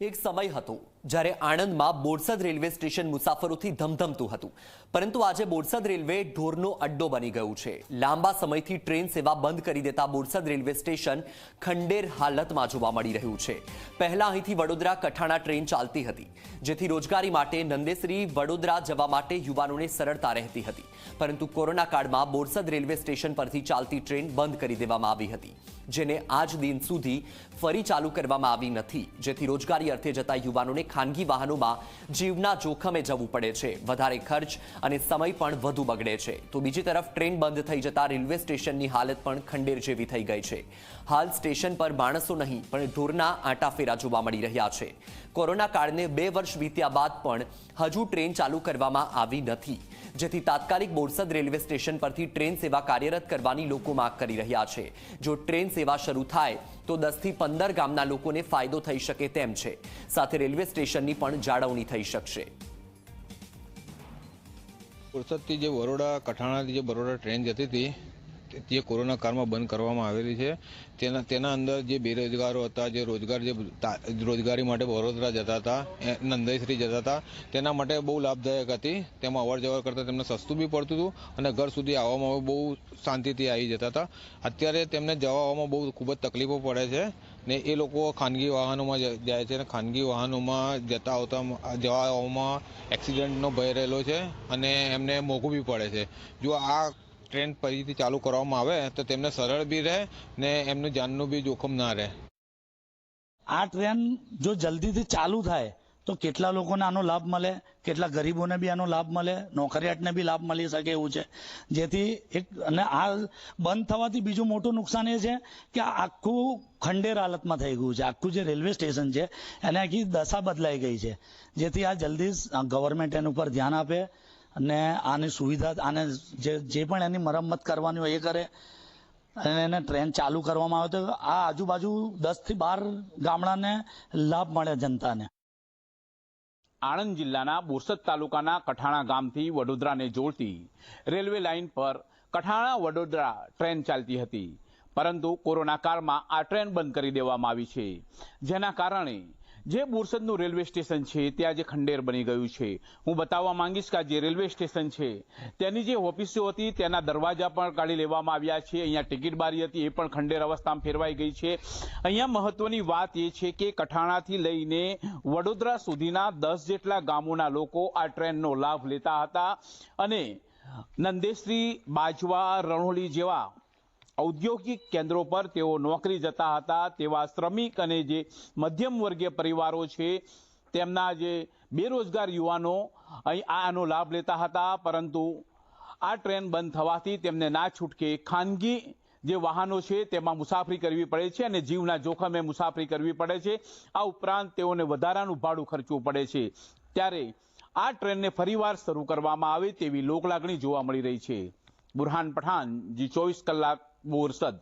એક સમય હતો જ્યારે આણંદમાં બોરસદ રેલવે સ્ટેશન મુસાફરોથી ધમધમતું હતું. પરંતુ આજે બોરસદ રેલવે ઢોરનો અડ્ડો બની ગયું છે. લાંબા સમયથી ટ્રેન સેવા બંધ કરી દેતા બોરસદ રેલવે સ્ટેશન ખંડેર હાલતમાં જોવા મળી રહ્યું છે. પહેલા અહીંથી વડોદરા કઠાણા ટ્રેન ચાલતી હતી, જેથી રોજગારી માટે નંદેસરી વડોદરા જવા માટે યુવાનોને સરળતા રહેતી હતી. પરંતુ કોરોના કાળમાં બોરસદ રેલવે સ્ટેશન પરથી ચાલતી ટ્રેન બંધ કરી દેવામાં આવી હતી, જેને આજ દિન સુધી ફરી ચાલુ કરવામાં આવી નથી, જેથી રોજગારી અર્થે જતા યુવાનોને ખાનગી વાહનોમાં જીવના જોખમે જવું પડે છે. વધારે ખર્ચ અને સમય પણ વધુ બગડે છે. તો બીજી તરફ ટ્રેન બંધ થઈ જતા રેલવે સ્ટેશનની હાલત પણ ખંડેર જેવી થઈ ગઈ છે. હાલ સ્ટેશન પર માણસો નહીં, પણ ઢોરના આંટાફેરા જોવા મળી રહ્યા છે. કોરોના કાળને બે વર્ષ વીત્યા બાદ પણ હજુ ટ્રેન ચાલુ કરવામાં આવી નથી. જેથી તાત્કાલિક બોરસદ રેલવે સ્ટેશન પરથી ટ્રેન સેવા કાર્યરત કરવાની લોકો માંગ કરી રહ્યા છે. જો ટ્રેન સેવા શરૂ થાય તો દસથી પંદર ગામના લોકોને ફાયદો થઈ શકે તેમ છે. સાથે રેલવે સ્ટેશનની પણ જાળવણી થઈ શકશે. પુરસદથી જે બરોડા કઠાણાથી જે બરોડા ટ્રેન જતી હતી તે કોરોના કાળમાં બંધ કરવામાં આવેલી છે, તેના તેના અંદર જે બેરોજગારો હતા, જે રોજગાર, જે રોજગારી માટે વડોદરા જતા હતા, એ નંદેશ્રી જતા હતા, તેના માટે બહુ લાભદાયક હતી. તેમાં અવર જવર કરતાં તેમને સસ્તું બી પડતું હતું અને ઘર સુધી આવવામાં બહુ શાંતિથી આવી જતા હતા. અત્યારે તેમને જવા આવવામાં બહુ ખૂબ જ તકલીફો પડે છે ને એ લોકો ખાનગી વાહનોમાં જ- જાય છે અને ખાનગી વાહનોમાં જતા આવતા, જવા આવવામાં એક્સિડન્ટનો ભય રહેલો છે અને એમને મોંઘું બી પડે છે. જો આ ટ્રેન ફરીથી ચાલુ કરવામાં આવે તો તેમને સરળ બી રહે ને એમનું જાનનું બી જોખમ ના રહે. આ ટ્રેન જો જલ્દીથી ચાલુ થાય તો કેટલા લોકોને આનો લાભ મળે? કેટલા ગરીબોને બી આનો લાભ મળે? નોકરિયાતને બી લાભ મળી શકે એવું છે. જેથી એક અને આ બંધ થવાથી બીજું મોટું નુકસાન એ છે કે આખું ખંડેર હાલતમાં થઈ ગયું છે. આખું જે રેલવે સ્ટેશન છે, એને આખી દશા બદલાઈ ગઈ છે. જેથી આ જલ્દી ગવર્મેન્ટ એના ઉપર ધ્યાન આપે અને આની સુવિધા, આને જે જે પણ એની મરમ્મત કરવાની હોય એ કરે. અને એને ટ્રેન ચાલુ કરવામાં આવે તો આ આજુબાજુ દસથી બાર ગામડાને લાભ મળે જનતાને. આણંદ જિલ્લાના બોરસદ તાલુકાના કઠાણા ગામથી વડોદરાને જોડતી રેલવે લાઇન પર કઠાણા વડોદરા ટ્રેન ચાલતી હતી. પરંતુ કોરોના કાળમાં આ ટ્રેન બંધ કરી દેવામાં આવી છે. જેના કારણે જે બોરસદનું રેલવે સ્ટેશન છે તે આજે ખંડેર બની ગયું છે. હું બતાવવા માંગીશ કે આ જે રેલવે સ્ટેશન છે, તેની જે ઓફિસો હતી, તેના દરવાજા પણ કાઢી લેવામાં આવ્યા છે. અહીંયા ટિકિટ બારી હતી, એ પણ ખંડેર અવસ્થામાં ફેરવાઈ ગઈ છે. અહીંયા મહત્વની વાત એ છે કે કઠાણાથી લઈને વડોદરા સુધીના દસ જેટલા ગામોના લોકો આ ટ્રેનનો લાભ લેતા હતા. અને નંદેશ્રી, બાજવા, રણોલી જેવા ઔદ્યોગિક કેન્દ્રો પર તેઓ નોકરી જતા હતા. તેવા શ્રમિક અને જે મધ્યમ વર્ગીય પરિવારો છે, તેમના જે બેરોજગાર યુવાનો અહીં આનો લાભ લેતા હતા. પરંતુ આ ટ્રેન બંધ થવાથી તેમને ના છૂટકે ખાનગી જે વાહનો છે, તેમાં મુસાફરી કરવી પડે છે અને જીવના જોખમે મુસાફરી કરવી પડે છે. આ ઉપરાંત તેઓને વધારાનું ભાડું ખર્ચવું પડે છે. ત્યારે આ ટ્રેનને ફરીવાર શરૂ કરવામાં આવે તેવી લોકલાગણી જોવા મળી રહી છે. બુરહાન પઠાણ, જી ચોવીસ કલાક. બોરસદ